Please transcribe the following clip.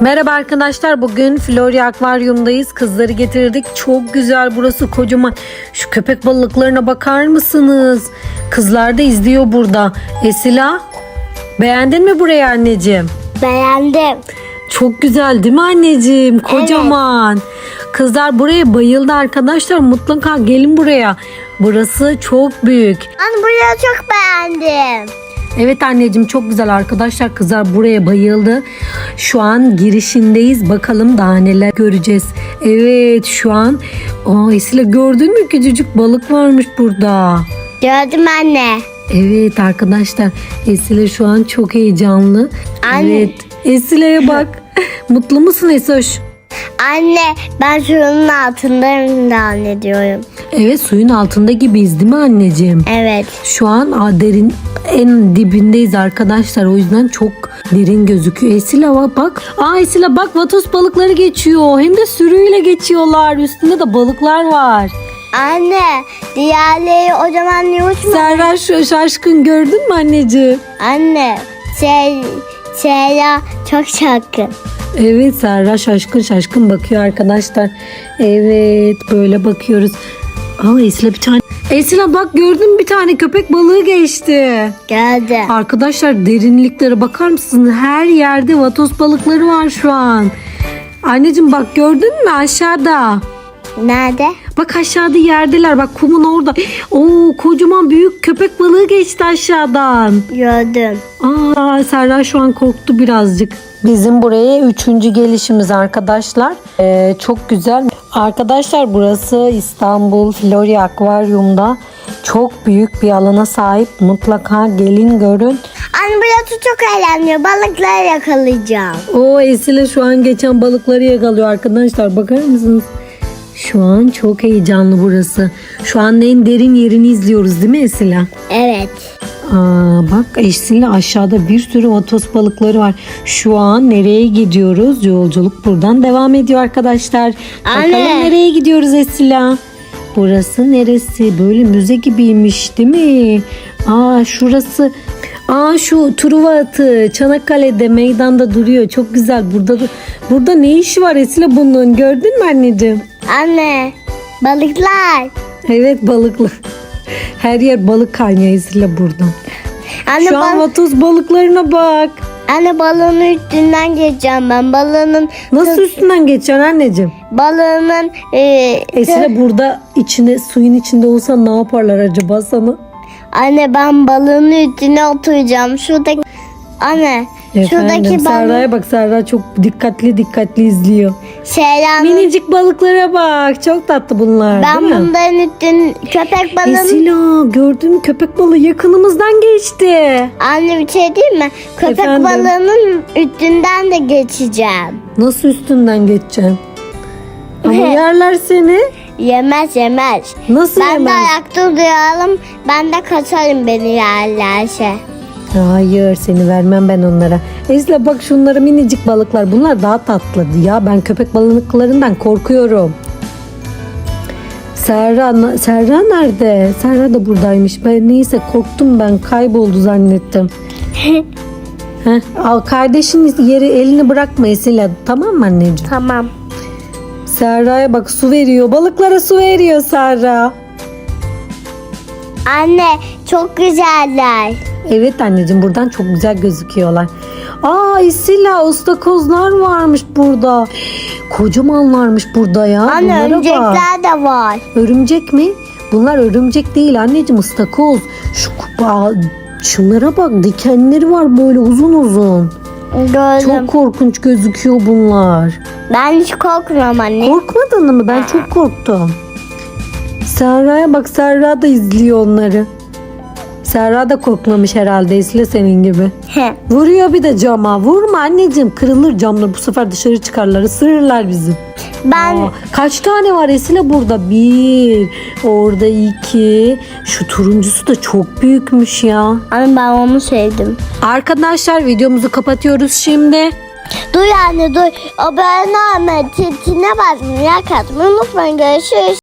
Merhaba arkadaşlar. Bugün Florya Akvaryum'dayız. Kızları getirdik. Çok güzel burası kocaman. Şu köpek balıklarına bakar mısınız? Kızlar da izliyor burada. Esila beğendin mi burayı anneciğim? Beğendim. Çok güzel değil mi anneciğim? Kocaman. Kızlar buraya bayıldı arkadaşlar. Mutlaka gelin buraya. Burası çok büyük. Anne burayı çok beğendim. Evet anneciğim çok güzel arkadaşlar kızlar buraya bayıldı. Şu an girişindeyiz bakalım daha neler göreceğiz. Evet şu an Aa Esile gördün mü küçücük balık varmış burada. Gördüm anne. Evet arkadaşlar Esile şu an çok heyecanlı. Anne. Evet Esile'ye bak. Mutlu musun Esoş? Anne ben şunun altındayım da anne diyorum. Evet suyun altında gibiyiz değil mi anneciğim? Evet. Şu an derin en dibindeyiz arkadaşlar. O yüzden çok derin gözüküyor. Esila bak. Aa Esila bak vatos balıkları geçiyor. Hem de sürüyle geçiyorlar. Üstünde de balıklar var. Anne diğerleri o zaman niye uçma? Serra şu şaşkın gördün mü anneciğim? Anne şey Şeyla çok şarkın. Evet Serra şaşkın şaşkın bakıyor arkadaşlar. Evet böyle bakıyoruz. Aa Esila bir tane. Esila bak gördün mü bir tane köpek balığı geçti. Geldi. Arkadaşlar derinliklere bakar mısın? Her yerde vatos balıkları var şu an. Anneciğim bak gördün mü aşağıda? Nerede? Bak aşağıda yerdeler. Bak kumun orada. Oo kocaman büyük köpek balığı geçti aşağıdan. Gördüm. Aa Serra şu an korktu birazcık. Bizim buraya üçüncü gelişimiz arkadaşlar. Ee, çok güzel. Arkadaşlar burası İstanbul Florya Akvaryum'da çok büyük bir alana sahip. Mutlaka gelin görün. Anne burası çok eğleniyor. Balıkları yakalayacağım. O Esile şu an geçen balıkları yakalıyor arkadaşlar. Bakar mısınız? Şu an çok heyecanlı burası. Şu an en derin yerini izliyoruz değil mi Esila? Evet. Aa, bak Esila aşağıda bir sürü vatos balıkları var. Şu an nereye gidiyoruz? Yolculuk buradan devam ediyor arkadaşlar. Anne. Bakalım nereye gidiyoruz Esila? Burası neresi? Böyle müze gibiymiş değil mi? Aa şurası. Aa şu Truva atı Çanakkale'de meydanda duruyor. Çok güzel. Burada da- burada ne işi var Esila bunun? Gördün mü anneciğim? Anne balıklar. Evet balıklı. Her yer balık kaynıyor Esila buradan. Anne, Şu an bal- vatos balıklarına bak. anne balığın üstünden geçeceğim ben. Balığının Nasıl üstünden geçeceksin anneciğim? balığının e, Esile burada içine suyun içinde olsa ne yaparlar acaba sana? Anne ben balığın üstüne oturacağım. Şuradaki Anne Efendim şuradaki balık Serra'ya bak Serra çok dikkatli dikkatli izliyor. Şeylanın Minicik balıklara bak çok tatlı bunlar ben değil mi? bunların üstün köpek balığının Esila gördün mü köpek balığı yakınımızdan geçti. Anne bir şey değil mi? Köpek Efendim? balığının üstünden de geçeceğim. Nasıl üstünden geçeceksin? Ama yerler seni. Yemez yemez. Nasıl Ben de yemez? ayakta duralım. Ben de kaçarım beni yerlerse. Hayır seni vermem ben onlara. Esra bak şunlara minicik balıklar. Bunlar daha tatlı ya. Ben köpek balıklarından korkuyorum. Serra, Serra nerede? Serra da buradaymış. Ben neyse korktum ben. Kayboldu zannettim. Heh, al kardeşin yeri elini bırakma Esila. Tamam mı anneciğim? Tamam. Serra'ya bak su veriyor. Balıklara su veriyor Serra. Anne çok güzeller. Evet anneciğim buradan çok güzel gözüküyorlar. Aa Esila ıstakozlar varmış burada. Kocamanlarmış burada ya. Anne Bunlara bak. örümcekler de var. Örümcek mi? Bunlar örümcek değil anneciğim ıstakoz. Şu kupa şunlara bak dikenleri var böyle uzun uzun. Gördüm. Çok korkunç gözüküyor bunlar. Ben hiç korkmuyorum anne. Korkmadın mı? Ben çok korktum. Serra'ya bak Serra da izliyor onları. Serra da korkmamış herhalde Esile senin gibi. He. Vuruyor bir de cama. Vurma anneciğim kırılır camlar. Bu sefer dışarı çıkarlar ısırırlar bizi. ben Aa, kaç tane var Esile burada? Bir. Orada iki. Şu turuncusu da çok büyükmüş ya. anne ben onu sevdim. Arkadaşlar videomuzu kapatıyoruz şimdi. Dur anne dur. Abone olma titine basmayı, like atmayı unutmayın. Görüşürüz.